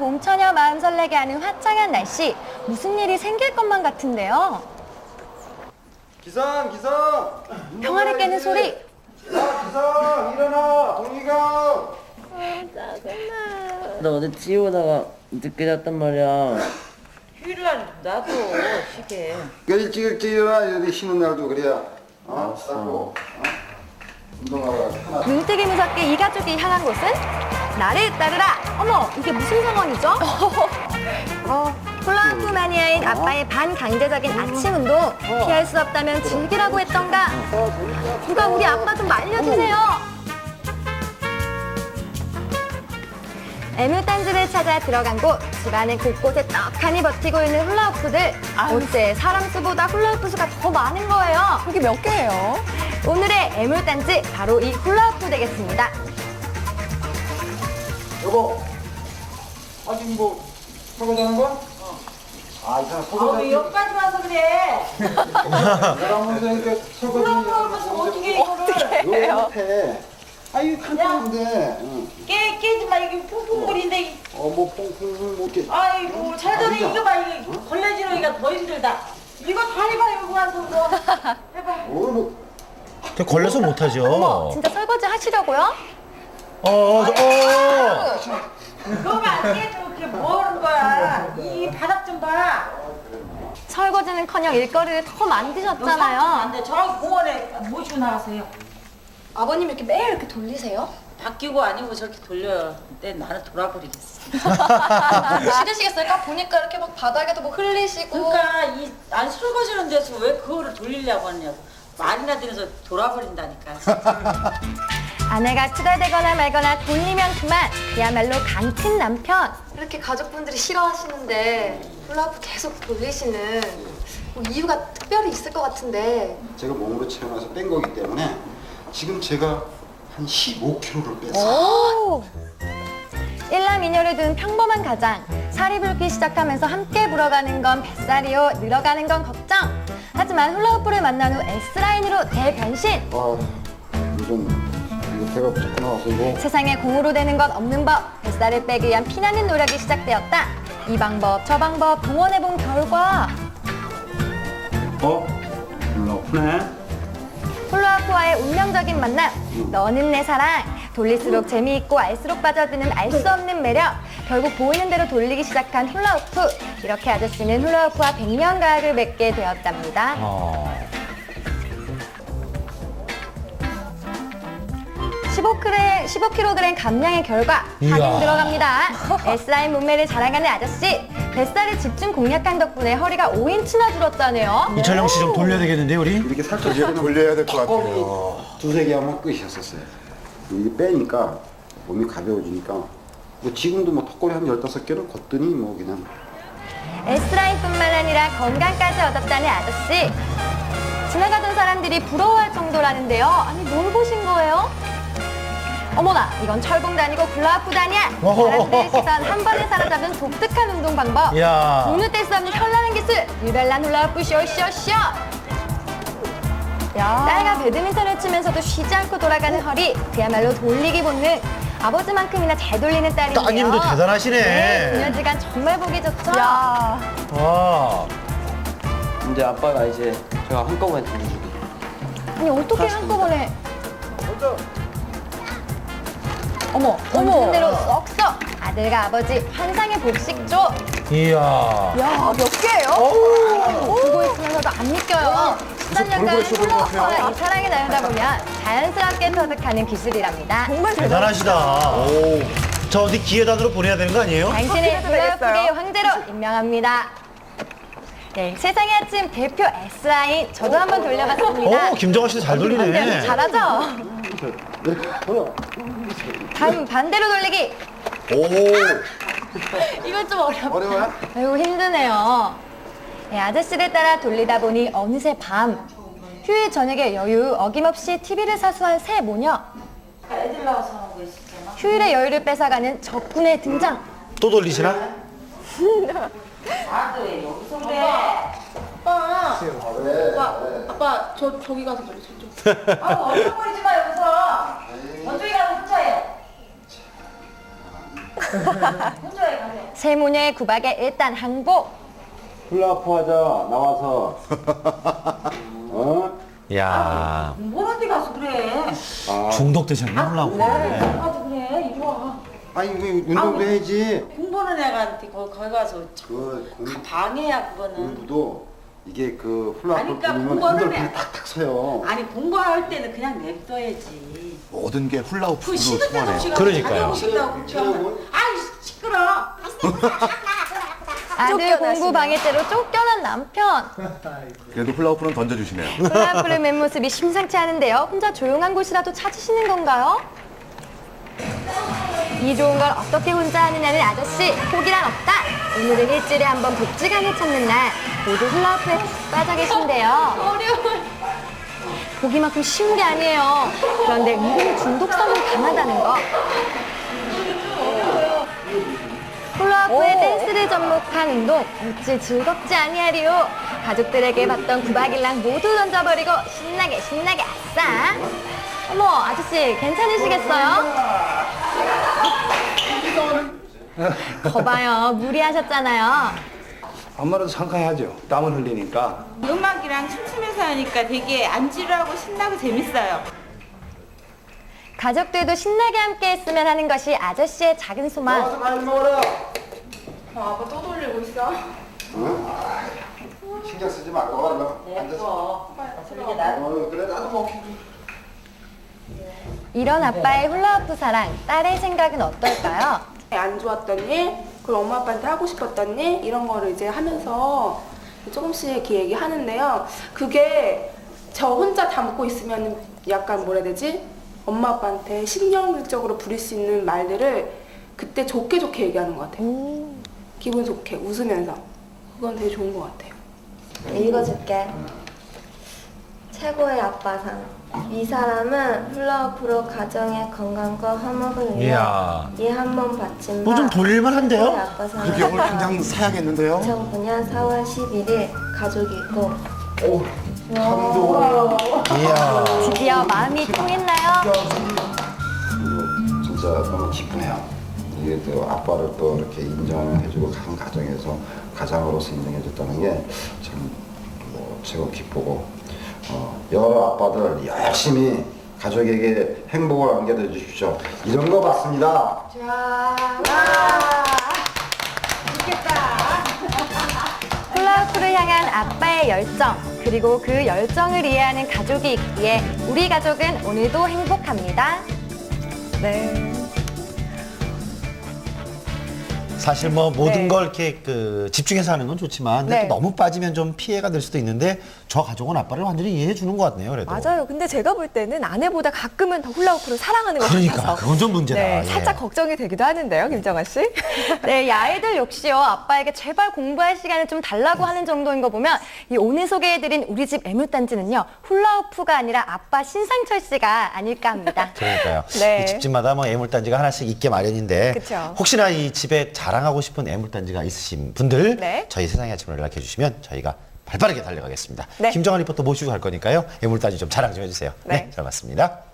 봄 처녀 마음 설레게 하는 화창한 날씨. 무슨 일이 생길 것만 같은데요. 기상 기상 평화를 깨는 소리. 야 기상 일어나 동기가 나 어제 찌우다가 늦게 잤단 말이야. 휴일날 나도 쉬게. 일찍 일찍 일어나 이렇게 쉬는 날도 그래야 어? 쌌고 어? 눈뜨기 무섭게 이 가족이 향한 곳은 나를 따르라. 어머, 이게 무슨 상황이죠? 어, 훌라후프 마니아인 아빠의 반강제적인 아침 운동 피할 수 없다면 즐기라고 했던가. 누가 우리 아빠 좀 말려주세요. 애물단지를 찾아 들어간 곳 집안의 곳곳에 떡하니 버티고 있는 훌라후프들 어째 사람 수보다 훌라후프 수가 더 많은 거예요 그게 몇 개예요? 오늘의 애물단지 바로 이 훌라후프 되겠습니다 여보 아직 뭐 설거지 하는 거야? 아 아왜 설거지 여기까지 와서 그래? 나랑 혼자 이렇게 설거지 그러면서 어떻게 이거를 왜 못해 아 이거 간단한데 응. 깨 깨지 마 이게 퐁퐁거린데. 어뭐 퐁퐁 못게 아이고 잘전에 이거 봐 이거 걸레질하기가 더 힘들다. 이거 다 해봐 여기 와서 뭐 해봐. 오늘 뭐 그 걸려서 못하죠. 진짜 설거지 하시려고요? 어, 어, 저- 어. 그러면 안 돼. 그렇게 뭐 하는 거야? 이 바닥 좀 봐. 설거지는커녕 일거리를 더안 만드셨잖아요 돼. 저기 공원에 모시고 나가세요. 아버님 이렇게 매일 이렇게 돌리세요? 바뀌고 아니고 저렇게 돌려요. 근데 나는 돌아버리겠어. 싫으시겠어요? 까 보니까 이렇게 막 바닥에도 뭐 흘리시고 그러니까 이안 설거지는 데서 왜 그거를 돌리려고 하냐고. 말이나 들어서 돌아버린다니까. 아내가 투덜대거나 말거나 돌리면 그만 그야말로 강큰 남편 이렇게 가족분들이 싫어하시는데 훌라후프 계속 돌리시는 뭐 이유가 특별히 있을 것 같은데 제가 몸으로 체험해서 뺀 거기 때문에 지금 제가 한 15kg를 뺐어요. 일남이녀를 둔 평범한 가장. 살이 붉기 시작하면서 함께 불어가는 건 뱃살이요. 늘어가는 건 걱정. 하지만 훌라후프를 만난 후 S라인으로 대변신. 아, 요즘 이거 배가 부쩍 나와서 뭐 세상에 공으로 되는 건 없는 법. 뱃살을 빼기 위한 피나는 노력이 시작되었다. 이 방법 저 방법 동원해본 결과. 어? 올라오네. 훌라후프와의 운명적인 만남. 너는 내 사랑 돌릴수록 재미있고 알수록 빠져드는 알 수 없는 매력 결국 보이는 대로 돌리기 시작한 훌라후프 이렇게 아저씨는 훌라후프와 백년 가약을 맺게 되었답니다 어. 15kg, 15kg 감량의 결과 이야. 확인 들어갑니다 S라인 몸매를 자랑하는 아저씨 뱃살을 집중 공략한 덕분에 허리가 5인치나 줄었다네요 이철영 씨 좀 돌려야 되겠는데 우리? 이렇게 살짝 돌려야 될 것 같아요. 두세 개 하면 끝이었었어요. 이게 빼니까 몸이 가벼워지니까 뭐 지금도 뭐 턱걸이 한 15개를 걷더니 뭐 그냥 S라인뿐만 아니라 건강까지 얻었다는 아저씨. 지나가던 사람들이 부러워할 정도라는데요. 아니, 뭘 보신 거예요? 어머나, 이건 철봉도 아니고 굴라프도 아니야. 사람들의 시선 한 번에 사로잡은 독특한 운동 방법. 돈을 뗄수 없는 현란한 기술. 유별난 훌라후프 쇼쇼쇼. 딸과 배드민턴을 치면서도 쉬지 않고 돌아가는 허리. 그야말로 돌리기 본능. 아버지만큼이나 잘 돌리는 딸인데요. 따님도 대단하시네. 네, 그녀지간 정말 보기 좋죠. 와. 이제 아빠가 이제 제가 한꺼번에 돌려주기. 아니 어떻게 한꺼번에 어머 어머 대로 쏙쏙 아들과 아버지 환상의 복식조 이야. 야몇 개예요? 보고 있으면서도 안 믿겨요 13년간 훌라후프와 이 사랑이 나누다 보면 자연스럽게 터득하는 기술이랍니다 정말 대단하시다. 오. 저 어디 기회단으로 보내야 되는 거 아니에요? 당신의 되겠어요? 훌라후프계의 황제로 임명합니다 네, 세상의 아침 대표 S라인 저도 한번 돌려봤습니다 오, 김정아 씨도 잘 근데 돌리네. 잘하죠? 네, 뭐야? 반, 반대로 돌리기 오. 이건 좀 어렵다 어려워요? 아이고 힘드네요. 네, 아저씨를 따라 돌리다 보니 어느새 밤. 휴일 저녁에 여유 어김없이 TV를 사수한 새 모녀. 애들 나와서 하고 있었잖아. 휴일의 여유를 뺏어가는 적군의 등장. 또 돌리시나? 아들 여기서 그래. 아빠 아빠 아빠 저 저기 가서 돌리세요 좀. 아 얼쩡거리지 마 여기서. 저쪽에 가서 혼자 해. 세모녀의 구박에 일단 항복. 훌라프 하자 나와서 어? 야뭘 어디 가서 그래? 중독되셨네 훌라후프. 가서 그래. 이리 와. 아니 뭐 운동도 해야지 공부하는 애한테 거기, 거기 가서 그 공, 다 방해야 그거는. 공부도 이게 그 훌라프 아니, 그러니까 부르면 공부는 힘들 해. 때 탁탁 서요 아니 공부할 때는 그냥 냅둬야지. 모든 게그 훌라후프로 때도 통하네요. 없이 그러니까요. 자기 오신다고 그렇게 하면 아이 시끄러. 아들 공부 방해죄로 쫓겨난 남편. 그래도 훌라후프는 던져주시네요. 훌라후프를 맨 모습이 심상치 않은데요. 혼자 조용한 곳이라도 찾으시는 건가요? 이 좋은 걸 어떻게 혼자 하느냐는 아저씨 포기란 없다. 오늘은 일주일에 한 번 복지관을 찾는 날 모두 훌라후프에 푹 빠져 계신데요. 어려워. 보기만큼 쉬운 게 아니에요. 그런데 은근히 중독성은 강하다는 거. 훌라후프의 댄스를 접목한 운동 어찌 즐겁지 아니하리요. 가족들에게 받던 구박일랑 모두 던져버리고 신나게 신나게 아싸. 어머 아저씨 괜찮으시겠어요? 거봐요 무리하셨잖아요. 아무래도 상쾌하죠. 땀을 흘리니까. 음악이랑 춤추면서 하니까 되게 안 지루하고 신나고 재밌어요. 가족들도 신나게 함께 했으면 하는 것이 아저씨의 작은 소망. 나와서 많이 먹어라 아빠 또 돌리고 있어? 신경 쓰지 말고 얼른 앉아서 어, 그래 나도 먹게 이런 아빠의 훌라후프 사랑 딸의 생각은 어떨까요? 안 좋았던 일, 그리고 엄마 아빠한테 하고 싶었던 일 이런 거를 이제 하면서 조금씩 이렇게 얘기하는데요. 그게 저 혼자 담고 있으면 약간 뭐라 해야 되지? 엄마 아빠한테 신경질적으로 부릴 수 있는 말들을 그때 좋게 좋게 얘기하는 것 같아요. 기분 좋게 웃으면서 그건 되게 좋은 것 같아요. 읽어줄게. 최고의 아빠상. 이 사람은 훌라후프로 가정의 건강과 화목을 위해 이야. 이 한 번 바친 뭐좀바 돌릴만 최고의 한데요? 아빠상을 그렇게 오늘 당장 사야겠는데요. 2009년 4월 11일 가족이 있고 이야. 드디어 마음이 통했나요? 이거 진짜 너무 기쁘네요. 이게 또 아빠를 또 이렇게 인정해주고 한 가정에서 가장으로서 인정해줬다는 게 참뭐 최고 기쁘고 어, 여러 아빠들 열심히 가족에게 행복을 안겨줘 주십시오. 이런 거 같습니다. 훌라후프를 향한 아빠의 열정 그리고 그 열정을 이해하는 가족이 있기에 우리 가족은 오늘도 행복합니다. 네. 사실 뭐 모든 네. 걸 이렇게 그 집중해서 하는 건 좋지만 근데 네. 또 너무 빠지면 좀 피해가 될 수도 있는데 저 가족은 아빠를 완전히 이해해 주는 것 같네요. 그래도. 맞아요. 근데 제가 볼 때는 아내보다 가끔은 더 훌라후프를 사랑하는 것 그러니까 같아서. 그건 좀 문제다. 네, 예. 살짝 걱정이 되기도 하는데요, 김정아 씨. 네, 이 아이들 역시요, 아빠에게 제발 공부할 시간을 좀 달라고 하는 정도인 거 보면, 이 오늘 소개해드린 우리 집 애물단지는요, 훌라후프가 아니라 아빠 신상철 씨가 아닐까 합니다. 그러니까요. 네. 이 집집마다 뭐 애물단지가 하나씩 있게 마련인데 그쵸. 혹시나 이 집에 자랑하고 싶은 애물단지가 있으신 분들 네. 저희 세상의 아침을 연락해 주시면 저희가 발빠르게 달려가겠습니다. 네. 김정한 리포터 모시고 갈 거니까요. 애물단지 좀 자랑 좀 해주세요. 네. 네, 잘 봤습니다.